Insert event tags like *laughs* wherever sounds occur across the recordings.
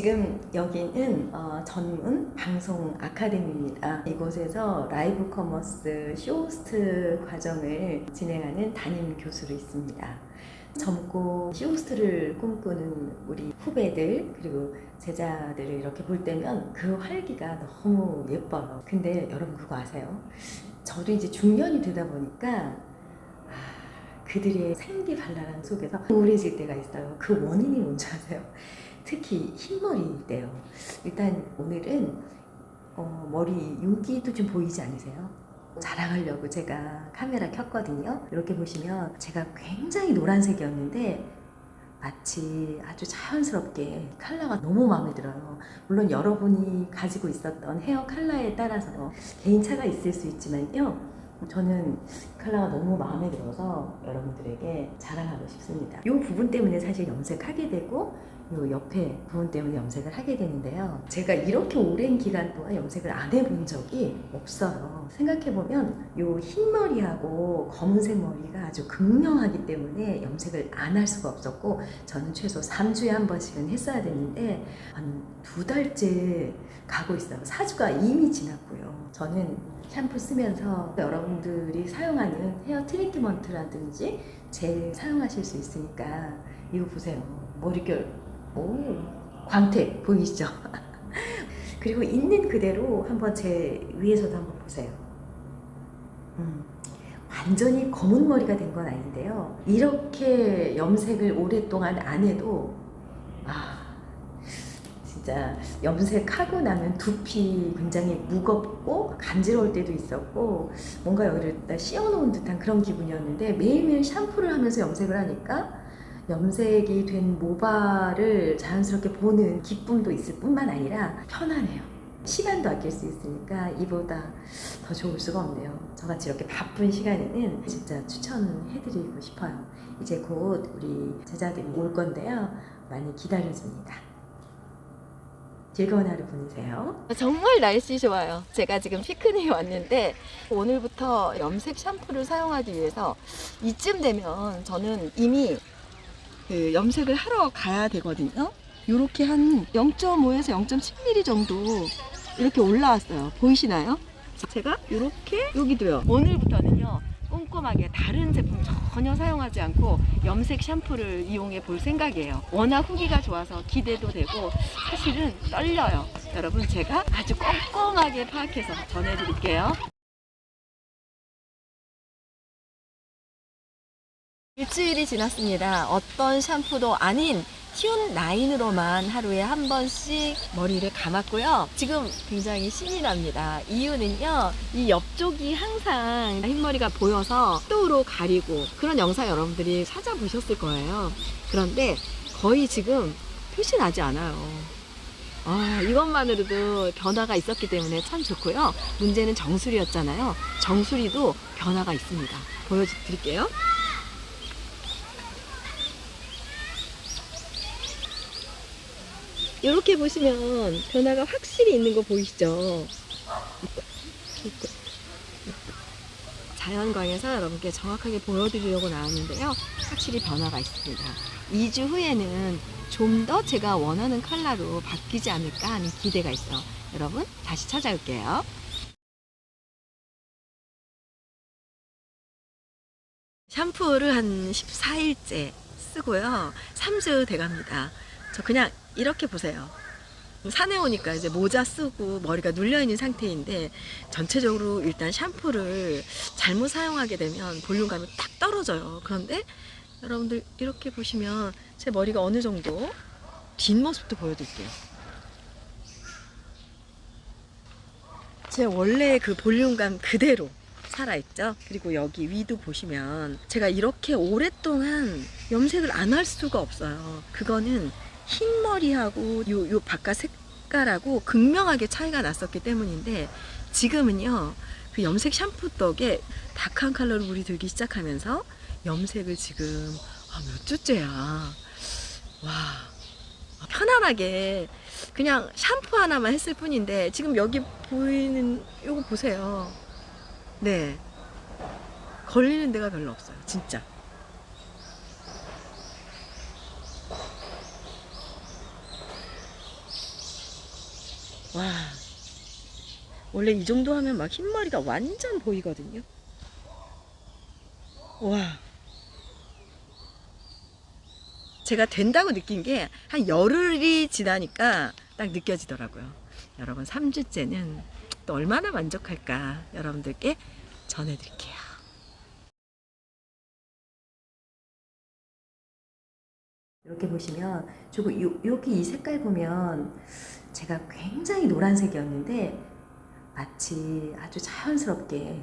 지금 여기는 어, 전문 방송 아카데미입니다. 이곳에서 라이브 커머스 쇼호스트 과정을 진행하는 담임 교수로 있습니다. 젊고 쇼호스트를 꿈꾸는 우리 후배들 그리고 제자들을 이렇게 볼 때면 그 활기가 너무 예뻐요. 근데 여러분 그거 아세요? 저도 이제 중년이 되다 보니까 아, 그들의 생기 발랄한 속에서 우울해질 때가 있어요. 그 원인이 뭔지 아세요? 특히 흰머리일 때요. 일단 오늘은 어, 머리 여기도 좀 보이지 않으세요? 자랑하려고 제가 카메라 켰거든요. 이렇게 보시면 제가 굉장히 노란색이었는데 마치 아주 자연스럽게 컬러가 너무 마음에 들어요. 물론 여러분이 가지고 있었던 헤어 컬러에 따라서 개인차가 있을 수 있지만요. 저는 컬러가 너무 마음에 들어서 여러분들에게 자랑하고 싶습니다. 이 부분 때문에 사실 염색하게 되고 요 옆에 부분 때문에 염색을 하게 되는데요. 제가 이렇게 오랜 기간 동안 염색을 안 해본 적이 없어요. 생각해보면 요 흰머리하고 검은색 머리가 아주 극명하기 때문에 염색을 안 할 수가 없었고 저는 최소 3주에 한 번씩은 했어야 됐는데 한 두 달째 가고 있어요. 4주가 이미 지났고요. 저는 샴푸 쓰면서 여러분들이 사용하는 헤어 트리트먼트라든지 젤 사용하실 수 있으니까 이거 보세요. 머릿결 오 광택 보이시죠? *laughs* 그리고 있는 그대로 한번 제 위에서도 한번 보세요. 음, 완전히 검은 머리가 된 건 아닌데요. 이렇게 염색을 오랫동안 안 해도 아 진짜 염색하고 나면 두피 굉장히 무겁고 간지러울 때도 있었고 뭔가 여기를 씌워놓은 듯한 그런 기분이었는데 매일매일 샴푸를 하면서 염색을 하니까 염색이 된 모발을 자연스럽게 보는 기쁨도 있을 뿐만 아니라 편안해요. 시간도 아낄 수 있으니까 이보다 더 좋을 수가 없네요. 저같이 이렇게 바쁜 시간에는 진짜 추천해드리고 싶어요. 이제 곧 우리 제자들이 올 건데요. 많이 기다려줍니다. 즐거운 하루 보내세요. 정말 날씨 좋아요. 제가 지금 피크닉에 왔는데 오늘부터 염색 샴푸를 사용하기 위해서 이쯤 되면 저는 이미 그 염색을 하러 가야 되거든요. 이렇게 한 0.5에서 0.7mm 정도 이렇게 올라왔어요. 보이시나요? 제가 이렇게 여기도요. 오늘부터는요. 꼼꼼하게 다른 제품 전혀 사용하지 않고 염색 샴푸를 이용해 볼 생각이에요. 워낙 후기가 좋아서 기대도 되고 사실은 떨려요. 여러분 제가 아주 꼼꼼하게 파악해서 전해드릴게요. 일주일이 지났습니다. 어떤 샴푸도 아닌 튠 라인으로만 하루에 한 번씩 머리를 감았고요. 지금 굉장히 신이 납니다. 이유는요, 이 옆쪽이 항상 흰머리가 보여서 또로 가리고 그런 영상 여러분들이 찾아보셨을 거예요. 그런데 거의 지금 표시 나지 않아요. 아, 이것만으로도 변화가 있었기 때문에 참 좋고요. 문제는 정수리였잖아요. 정수리도 변화가 있습니다. 보여드릴게요. 이렇게 보시면 변화가 확실히 있는 거 보이시죠? 자연광에서 여러분께 정확하게 보여드리려고 나왔는데요. 확실히 변화가 있습니다. 2주 후에는 좀 더 제가 원하는 컬러로 바뀌지 않을까 하는 기대가 있어요. 여러분, 다시 찾아올게요. 샴푸를 한 14일째 쓰고요. 3주 돼갑니다. 저 그냥 이렇게 보세요. 산에 오니까 이제 모자 쓰고 머리가 눌려있는 상태인데 전체적으로 일단 샴푸를 잘못 사용하게 되면 볼륨감이 딱 떨어져요. 그런데 여러분들 이렇게 보시면 제 머리가 어느 정도 뒷모습도 보여드릴게요. 제 원래 그 볼륨감 그대로 살아있죠. 그리고 여기 위도 보시면 제가 이렇게 오랫동안 염색을 안 할 수가 없어요. 그거는 흰 머리하고 요, 요 바깥 색깔하고 극명하게 차이가 났었기 때문인데 지금은요 그 염색 샴푸 덕에 다크한 컬러로 물이 들기 시작하면서 염색을 지금 아, 몇 주째야? 와 편안하게 그냥 샴푸 하나만 했을 뿐인데 지금 여기 보이는 요거 보세요. 네. 걸리는 데가 별로 없어요 진짜 와. 원래 이 정도 하면 막 흰머리가 완전 보이거든요. 와. 제가 된다고 느낀 게 한 열흘이 지나니까 딱 느껴지더라고요. 여러분 3주째는 또 얼마나 만족할까 여러분들께 전해드릴게요. 이렇게 보시면 저거 요, 여기 이 색깔 보면 제가 굉장히 노란색이었는데 마치 아주 자연스럽게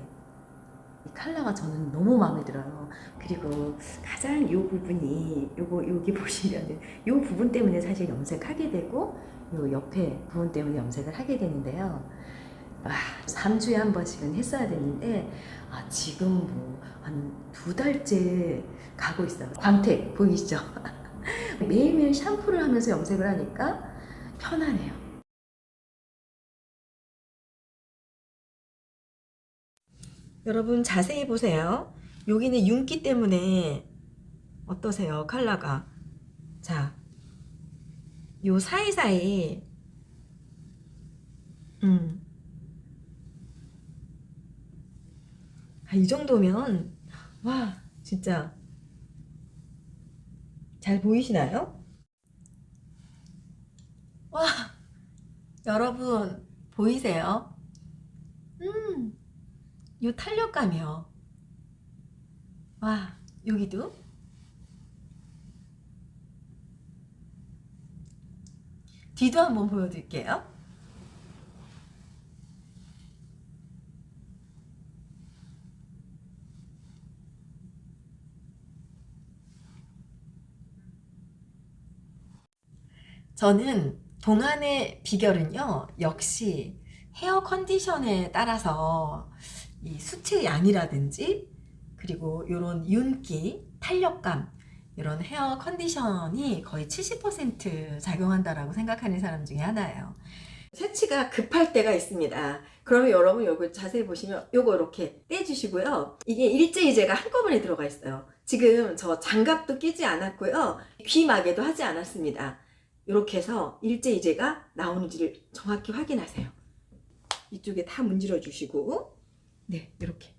이 컬러가 저는 너무 마음에 들어요. 그리고 가장 요 부분이 요거 여기 *laughs* 보시면은 요 부분 때문에 사실 염색하게 되고 요 옆에 부분 때문에 염색을 하게 되는데요. 아, 3주에 한 번씩은 했어야 되는데 아, 지금 뭐 한 두 달째 가고 있어요. 광택 보이시죠? *laughs* 매일매일 샴푸를 하면서 염색을 하니까 편하네요. 여러분 자세히 보세요. 여기는 윤기 때문에 어떠세요? 컬러가. 자, 요 사이사이 음. 아, 이 정도면 와, 진짜 잘 보이시나요? 와, 여러분 보이세요? 음. 요 탄력감이요. 와, 여기도. 뒤도 한번 보여드릴게요. 저는 동안의 비결은요, 역시 헤어 컨디션에 따라서 이 수치 양이라든지 그리고 이런 윤기, 탄력감 이런 헤어 컨디션이 거의 70% 작용한다라고 생각하는 사람 중에 하나예요. 세치가 급할 때가 있습니다. 그러면 여러분 요거 자세히 보시면 요거 이렇게 떼주시고요. 이게 일제이제가 한꺼번에 들어가 있어요. 지금 저 장갑도 끼지 않았고요. 귀마개도 하지 않았습니다. 이렇게 해서 일제이제가 나오는지를 정확히 확인하세요. 이쪽에 다 문질러 주시고 네, 이렇게.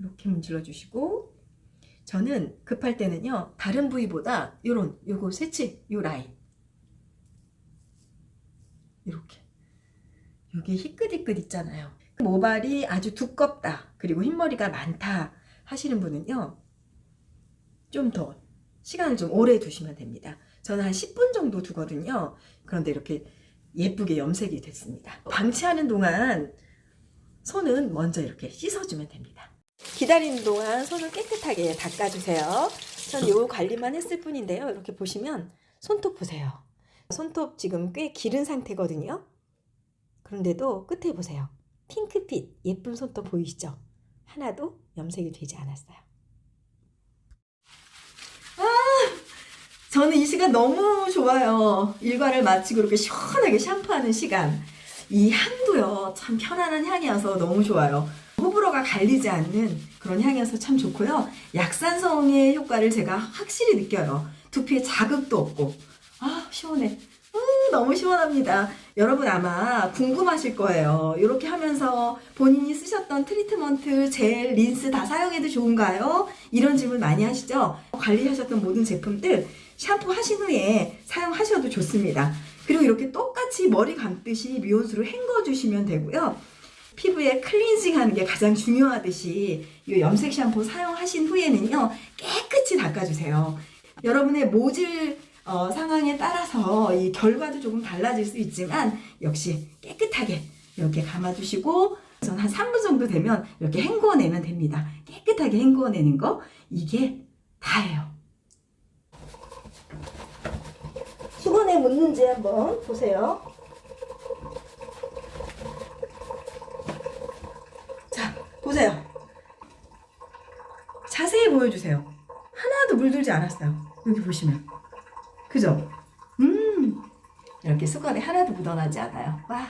이렇게 문질러 주시고 저는 급할 때는요. 다른 부위보다 요런 요거 세치 요 라인 이렇게 여기 희끗희끗 있잖아요. 모발이 아주 두껍다. 그리고 흰머리가 많다 하시는 분은요. 좀 더 시간을 좀 오래 두시면 됩니다. 저는 한 10분 정도 두거든요. 그런데 이렇게 예쁘게 염색이 됐습니다. 방치하는 동안 손은 먼저 이렇게 씻어주면 됩니다. 기다리는 동안 손을 깨끗하게 닦아주세요. 전 요 관리만 했을 뿐인데요. 이렇게 보시면 손톱 보세요. 손톱 지금 꽤 기른 상태거든요. 그런데도 끝에 보세요. 핑크빛 예쁜 손톱 보이시죠? 하나도 염색이 되지 않았어요. 저는 이 시간 너무 좋아요. 일과를 마치고 이렇게 시원하게 샴푸하는 시간. 이 향도요, 참 편안한 향이어서 너무 좋아요. 호불호가 갈리지 않는 그런 향이어서 참 좋고요. 약산성의 효과를 제가 확실히 느껴요. 두피에 자극도 없고. 아, 시원해. 음, 너무 시원합니다. 여러분 아마 궁금하실 거예요. 이렇게 하면서 본인이 쓰셨던 트리트먼트, 젤, 린스 다 사용해도 좋은가요? 이런 질문 많이 하시죠? 관리하셨던 모든 제품들 샴푸 하신 후에 사용하셔도 좋습니다. 그리고 이렇게 똑같이 머리 감듯이 미온수로 헹궈 주시면 되고요. 피부에 클렌징 하는 게 가장 중요하듯이 이 염색 샴푸 사용하신 후에는요, 깨끗이 닦아주세요. 여러분의 모질 어, 상황에 따라서 이 결과도 조금 달라질 수 있지만 역시 깨끗하게 이렇게 감아주시고 전한 3분 정도 되면 이렇게 헹구어내면 됩니다. 깨끗하게 헹구어내는 거 이게 다예요. 수건에 묻는지 한번 보세요. 자, 보세요. 자세히 보여주세요. 하나도 물들지 않았어요. 여기 보시면. 그죠? 음, 이렇게 수건에 하나도 묻어나지 않아요. 와.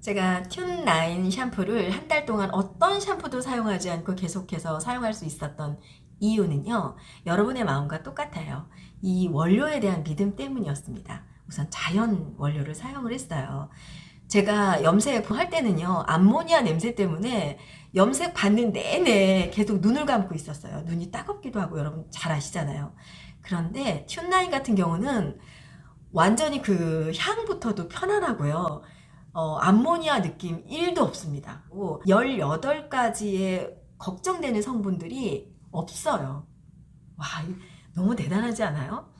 제가 튠라인 샴푸를 한 달 동안 어떤 샴푸도 사용하지 않고 계속해서 사용할 수 있었던 이유는요, 여러분의 마음과 똑같아요. 이 원료에 대한 믿음 때문이었습니다. 우선 자연 원료를 사용을 했어요. 제가 염색 할 때는요, 암모니아 냄새 때문에 염색 받는 내내 계속 눈을 감고 있었어요. 눈이 따갑기도 하고 여러분 잘 아시잖아요. 그런데 튠라인 같은 경우는 완전히 그 향부터도 편안하고요. 어, 암모니아 느낌 1도 없습니다. 18가지의 걱정되는 성분들이 없어요. 와, 이- 너무 대단하지 않아요?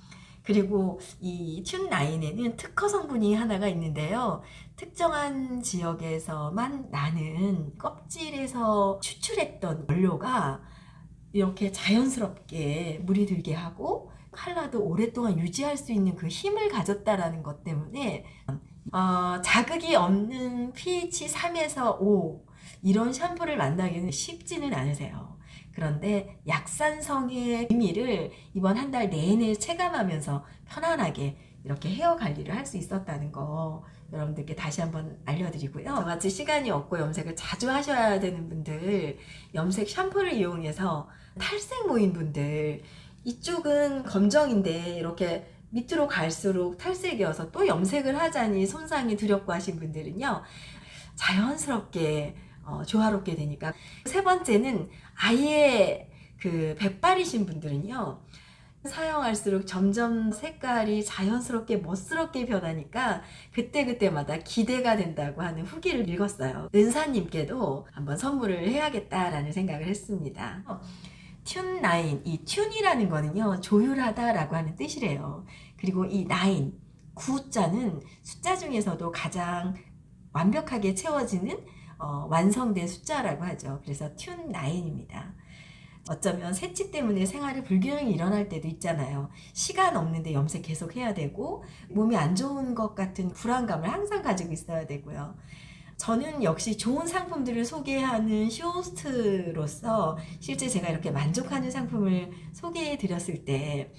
그리고 이 튠라인에는 특허 성분이 하나가 있는데요. 특정한 지역에서만 나는 껍질에서 추출했던 원료가 이렇게 자연스럽게 물이 들게 하고 칼라도 오랫동안 유지할 수 있는 그 힘을 가졌다라는 것 때문에 어, 자극이 없는 pH 3에서 5 이런 샴푸를 만나기는 쉽지는 않으세요. 그런데 약산성의 의미를 이번 한 달 내내 체감하면서 편안하게 이렇게 헤어 관리를 할 수 있었다는 거 여러분들께 다시 한번 알려드리고요. 저같이 시간이 없고 염색을 자주 하셔야 되는 분들, 염색 샴푸를 이용해서 탈색 모인 분들, 이쪽은 검정인데 이렇게 밑으로 갈수록 탈색이어서 또 염색을 하자니 손상이 두렵고 하신 분들은요, 자연스럽게 어, 조화롭게 되니까. 세 번째는 아예 그 백발이신 분들은요, 사용할수록 점점 색깔이 자연스럽게 멋스럽게 변하니까 그때그때마다 기대가 된다고 하는 후기를 읽었어요. 은사님께도 한번 선물을 해야겠다라는 생각을 했습니다. 어, 튠 라인, 이 튠이라는 거는요, 조율하다라고 하는 뜻이래요. 그리고 이 라인, 구자는 숫자 중에서도 가장 완벽하게 채워지는 어, 완성된 숫자라고 하죠. 그래서 튠 라인입니다. 어쩌면 새치 때문에 생활에 불균형이 일어날 때도 있잖아요. 시간 없는데 염색 계속 해야 되고 몸이 안 좋은 것 같은 불안감을 항상 가지고 있어야 되고요. 저는 역시 좋은 상품들을 소개하는 쇼호스트로서 실제 제가 이렇게 만족하는 상품을 소개해 드렸을 때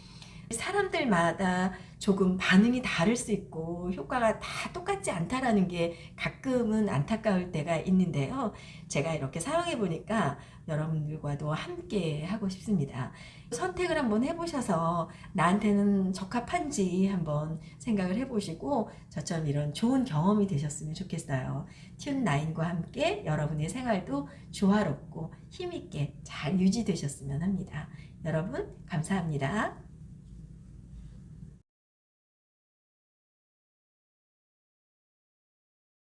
사람들마다 조금 반응이 다를 수 있고 효과가 다 똑같지 않다라는 게 가끔은 안타까울 때가 있는데요. 제가 이렇게 사용해 보니까 여러분들과도 함께 하고 싶습니다. 선택을 한번 해보셔서 나한테는 적합한지 한번 생각을 해보시고 저처럼 이런 좋은 경험이 되셨으면 좋겠어요. 튠9과 함께 여러분의 생활도 조화롭고 힘있게 잘 유지되셨으면 합니다. 여러분, 감사합니다.